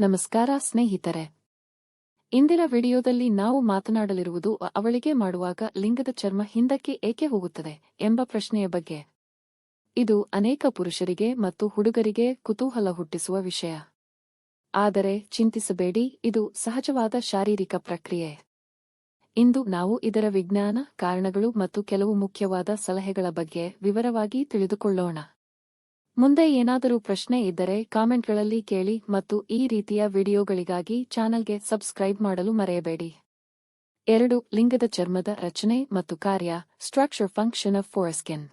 ನಮಸ್ಕಾರ ಸ್ನೇಹಿತರೆ. ಇಂದಿನ ವಿಡಿಯೋದಲ್ಲಿ ನಾವು ಮಾತನಾಡಲಿರುವುದು ಅವಳಿಗೆ ಮಾಡುವಾಗ ಲಿಂಗದ ಚರ್ಮ ಹಿಂದಕ್ಕೆ ಏಕೆ ಹೋಗುತ್ತದೆ ಎಂಬ ಪ್ರಶ್ನೆಯ ಬಗ್ಗೆ. ಇದು ಅನೇಕ ಪುರುಷರಿಗೆ ಮತ್ತು ಹುಡುಗರಿಗೆ ಕುತೂಹಲ ಹುಟ್ಟಿಸುವ ವಿಷಯ. ಆದರೆ ಚಿಂತಿಸಬೇಡಿ, ಇದು ಸಹಜವಾದ ಶಾರೀರಿಕ ಪ್ರಕ್ರಿಯೆ. ಇಂದು ನಾವು ಇದರ ವಿಜ್ಞಾನ, ಕಾರಣಗಳು ಮತ್ತು ಕೆಲವು ಮುಖ್ಯವಾದ ಸಲಹೆಗಳ ಬಗ್ಗೆ ವಿವರವಾಗಿ ತಿಳಿದುಕೊಳ್ಳೋಣ. ಮುಂದೆ ಏನಾದರೂ ಪ್ರಶ್ನೆ ಇದ್ದರೆ ಕಾಮೆಂಟ್ಗಳಲ್ಲಿ ಕೇಳಿ ಮತ್ತು ಈ ರೀತಿಯ ವಿಡಿಯೋಗಳಿಗಾಗಿ ಚಾನಲ್ಗೆ ಸಬ್ಸ್ಕ್ರೈಬ್ ಮಾಡಲು ಮರೆಯಬೇಡಿ. ಎರಡು, ಲಿಂಗದ ಚರ್ಮದ ರಚನೆ ಮತ್ತು ಕಾರ್ಯ ಸ್ಟ್ರಕ್ಚರ್ ಫಂಕ್ಷನ್ ಆಫ್ ಫೋರಸ್ಕಿನ್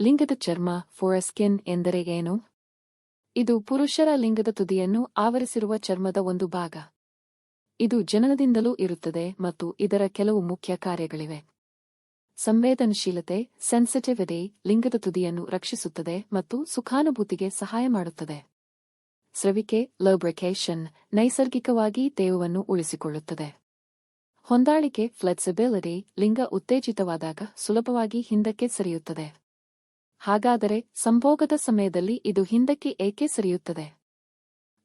ಲಿಂಗದ ಚರ್ಮ ಫೋರಸ್ಕಿನ್ ಎಂದರೆ ಏನು? ಇದು ಪುರುಷರ ಲಿಂಗದ ತುದಿಯನ್ನು ಆವರಿಸಿರುವ ಚರ್ಮದ ಒಂದು ಭಾಗ. ಇದು ಜನನದಿಂದಲೂ ಇರುತ್ತದೆ ಮತ್ತು ಇದರ ಕೆಲವು ಮುಖ್ಯ ಕಾರ್ಯಗಳಿವೆ. ಸಂವೇದನಶೀಲತೆ ಸೆನ್ಸಿಟಿವಿಟಿ ಲಿಂಗದ ತುದಿಯನ್ನು ರಕ್ಷಿಸುತ್ತದೆ ಮತ್ತು ಸುಖಾನುಭೂತಿಗೆ ಸಹಾಯ ಮಾಡುತ್ತದೆ. ಸ್ರವಿಕೆ ಲಬ್ರಿಕೇಶನ್ ನೈಸರ್ಗಿಕವಾಗಿ ತೇವವನ್ನು ಉಳಿಸಿಕೊಳ್ಳುತ್ತದೆ. ಹೊಂದಾಳಿಕೆ ಫ್ಲೆಕ್ಸಿಬಿಲಿಟಿ ಲಿಂಗ ಉತ್ತೇಜಿತವಾದಾಗ ಸುಲಭವಾಗಿ ಹಿಂದಕ್ಕೆ ಸರಿಯುತ್ತದೆ. ಹಾಗಾದರೆ ಸಂಭೋಗದ ಸಮಯದಲ್ಲಿ ಇದು ಹಿಂದಕ್ಕೆ ಏಕೆ ಸರಿಯುತ್ತದೆ?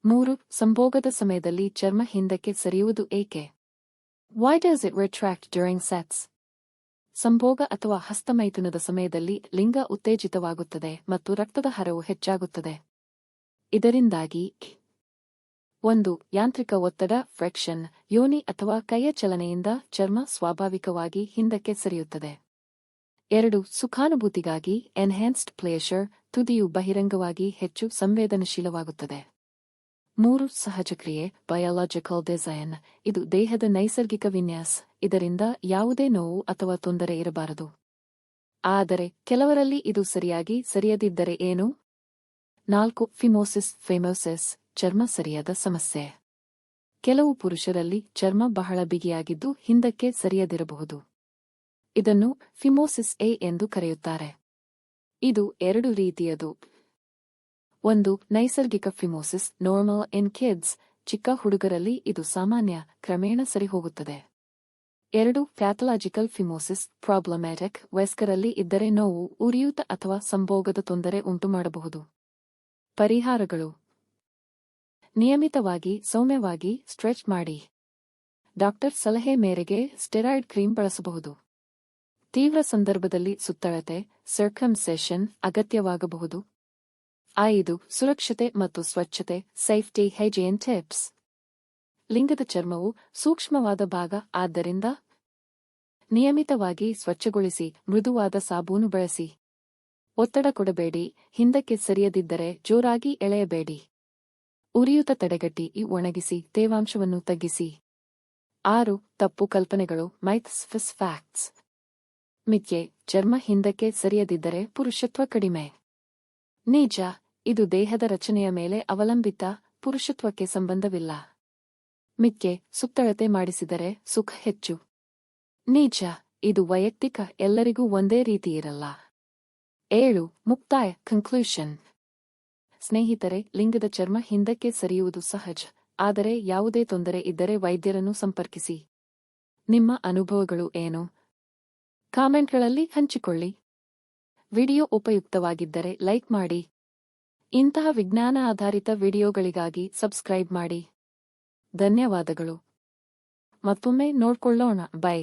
ಮೂರು, ಸಂಭೋಗದ ಸಮಯದಲ್ಲಿ ಚರ್ಮ ಹಿಂದಕ್ಕೆ ಸರಿಯುವುದು ಏಕೆ? Why does it retract during sex ಸಂಭೋಗ ಅಥವಾ ಹಸ್ತಮೈಥುನದ ಸಮಯದಲ್ಲಿ ಲಿಂಗ ಉತ್ತೇಜಿತವಾಗುತ್ತದೆ ಮತ್ತು ರಕ್ತದ ಹರವು ಹೆಚ್ಚಾಗುತ್ತದೆ. ಇದರಿಂದಾಗಿ ಒಂದು ಯಾಂತ್ರಿಕ ಒತ್ತಡ ಫ್ರೆಕ್ಷನ್ ಯೋನಿ ಅಥವಾ ಕೈಯ ಚಲನೆಯಿಂದ ಚರ್ಮ ಸ್ವಾಭಾವಿಕವಾಗಿ ಹಿಂದಕ್ಕೆ ಸರಿಯುತ್ತದೆ. ಎರಡು, ಸುಖಾನುಭೂತಿಗಾಗಿ ಎನ್ಹ್ಯಾನ್ಸ್ಡ್ ಪ್ಲೇಷರ್ ತುದಿಯು ಬಹಿರಂಗವಾಗಿ ಹೆಚ್ಚು ಸಂವೇದನಶೀಲವಾಗುತ್ತದೆ. ಮೂರು ಸಹಜಕ್ರಿಯೆ ಬಯಾಲಜಿಕಲ್ ಡಿಸೈನ್ ಇದು ದೇಹದ ನೈಸರ್ಗಿಕ ವಿನ್ಯಾಸ. ಇದರಿಂದ ಯಾವುದೇ ನೋವು ಅಥವಾ ತೊಂದರೆ ಇರಬಾರದು. ಆದರೆ, ಕೆಲವರಲ್ಲಿ ಇದು ಸರಿಯಾಗಿ ಸರಿಯದಿದ್ದರೆ ಏನು? ನಾಲ್ಕು ಫಿಮೋಸಿಸ್ ಫೆಮೋಸಿಸ್ ಚರ್ಮ ಸರಿಯಾದ ಸಮಸ್ಯೆ. ಕೆಲವು ಪುರುಷರಲ್ಲಿ ಚರ್ಮ ಬಹಳ ಬಿಗಿಯಾಗಿದ್ದು ಹಿಂದಕ್ಕೆ ಸರಿಯದಿರಬಹುದು. ಇದನ್ನು ಫಿಮೋಸಿಸ್ ಎ ಎಂದು ಕರೆಯುತ್ತಾರೆ. ಇದು ಎರಡು ರೀತಿಯದು. ಒಂದು ನೈಸರ್ಗಿಕ ಫಿಮೋಸಿಸ್ ನಾರ್ಮಲ್ ಇನ್ ಕಿಡ್ಸ್ ಚಿಕ್ಕ ಹುಡುಗರಲ್ಲಿ ಇದು ಸಾಮಾನ್ಯ, ಕ್ರಮೇಣ ಸರಿಹೋಗುತ್ತದೆ. ಎರಡು ಪ್ಯಾಥಲಾಜಿಕಲ್ ಫಿಮೋಸಿಸ್ ಪ್ರಾಬ್ಲಮ್ಯಾಟಿಕ್ ವಯಸ್ಕರಲ್ಲಿ ಇದ್ದರೆ ನೋವು, ಉರಿಯೂತ ಅಥವಾ ಸಂಭೋಗದ ತೊಂದರೆ ಉಂಟುಮಾಡಬಹುದು. ಪರಿಹಾರಗಳು. ನಿಯಮಿತವಾಗಿ, ಸೌಮ್ಯವಾಗಿ ಸ್ಟ್ರೆಚ್ ಮಾಡಿ. ಡಾಕ್ಟರ್ ಸಲಹೆ ಮೇರೆಗೆ ಸ್ಟೆರಾಯ್ಡ್ ಕ್ರೀಮ್ ಬಳಸಬಹುದು. ತೀವ್ರ ಸಂದರ್ಭದಲ್ಲಿ ಸುತ್ತಳತೆ ಸರ್ಕಮ್ಸೆಷನ್ ಅಗತ್ಯವಾಗಬಹುದು. ಐದು, ಸುರಕ್ಷತೆ ಮತ್ತು ಸ್ವಚ್ಛತೆ, ಸೇಫ್ಟಿ ಹೈಜೀನ್ ಟಿಪ್ಸ್. ಲಿಂಗದ ಚರ್ಮವು ಸೂಕ್ಷ್ಮವಾದ ಭಾಗ, ಆದ್ದರಿಂದ ನಿಯಮಿತವಾಗಿ ಸ್ವಚ್ಛಗೊಳಿಸಿ, ಮೃದುವಾದ ಸಾಬೂನು ಬಳಸಿ. ಒತ್ತಡ ಕೊಡಬೇಡಿ, ಹಿಂದಕ್ಕೆ ಸರಿಯದಿದ್ದರೆ ಜೋರಾಗಿ ಎಳೆಯಬೇಡಿ. ಉರಿಯೂತ ತಡೆಗಟ್ಟಿ ಒಣಗಿಸಿ, ತೇವಾಂಶವನ್ನು ತಗ್ಗಿಸಿ. ಆರು, ತಪ್ಪು ಕಲ್ಪನೆಗಳು ಮೈತ್ಸ್ ಫಿಸ್ ಫ್ಯಾಕ್ಟ್ಸ್. ಮಿಥ್ಯೆ, ಚರ್ಮ ಹಿಂದಕ್ಕೆ ಸರಿಯದಿದ್ದರೆ ಪುರುಷತ್ವ ಕಡಿಮೆ. ನಿಜ ಇದು ದೇಹದ ರಚನೆಯ ಮೇಲೆ ಅವಲಂಬಿತ ಪುರುಷತ್ವಕ್ಕೆ ಸಂಬಂಧವಿಲ್ಲ. ಮಿಕ್ಕೆ ಸುತ್ತಳತೆ ಮಾಡಿಸಿದರೆ ಸುಖ ಹೆಚ್ಚು. ನೀಚ, ಇದು ವೈಯಕ್ತಿಕ ಎಲ್ಲರಿಗೂ ಒಂದೇ ರೀತಿ ಇರಲ್ಲ. ಏಳು, ಮುಕ್ತಾಯ ಕನ್ಕ್ಲೂಷನ್ ಸ್ನೇಹಿತರೆ, ಲಿಂಗದ ಚರ್ಮ ಹಿಂದಕ್ಕೆ ಸರಿಯುವುದು ಸಹಜ, ಆದರೆ ಯಾವುದೇ ತೊಂದರೆ ಇದ್ದರೆ ವೈದ್ಯರನ್ನು ಸಂಪರ್ಕಿಸಿ. ನಿಮ್ಮ ಅನುಭವಗಳು ಏನು? ಕಾಮೆಂಟ್ಗಳಲ್ಲಿ ಹಂಚಿಕೊಳ್ಳಿ. ವಿಡಿಯೋ ಉಪಯುಕ್ತವಾಗಿದ್ದರೆ ಲೈಕ್ ಮಾಡಿ. ಇಂತಹ ವಿಜ್ಞಾನ ಆಧಾರಿತ ವಿಡಿಯೋಗಳಿಗಾಗಿ ಸಬ್ಸ್ಕ್ರೈಬ್ ಮಾಡಿ. ಧನ್ಯವಾದಗಳು. ಮತ್ತೊಮ್ಮೆ ನೋಡ್ಕೊಳ್ಳೋಣ. ಬೈ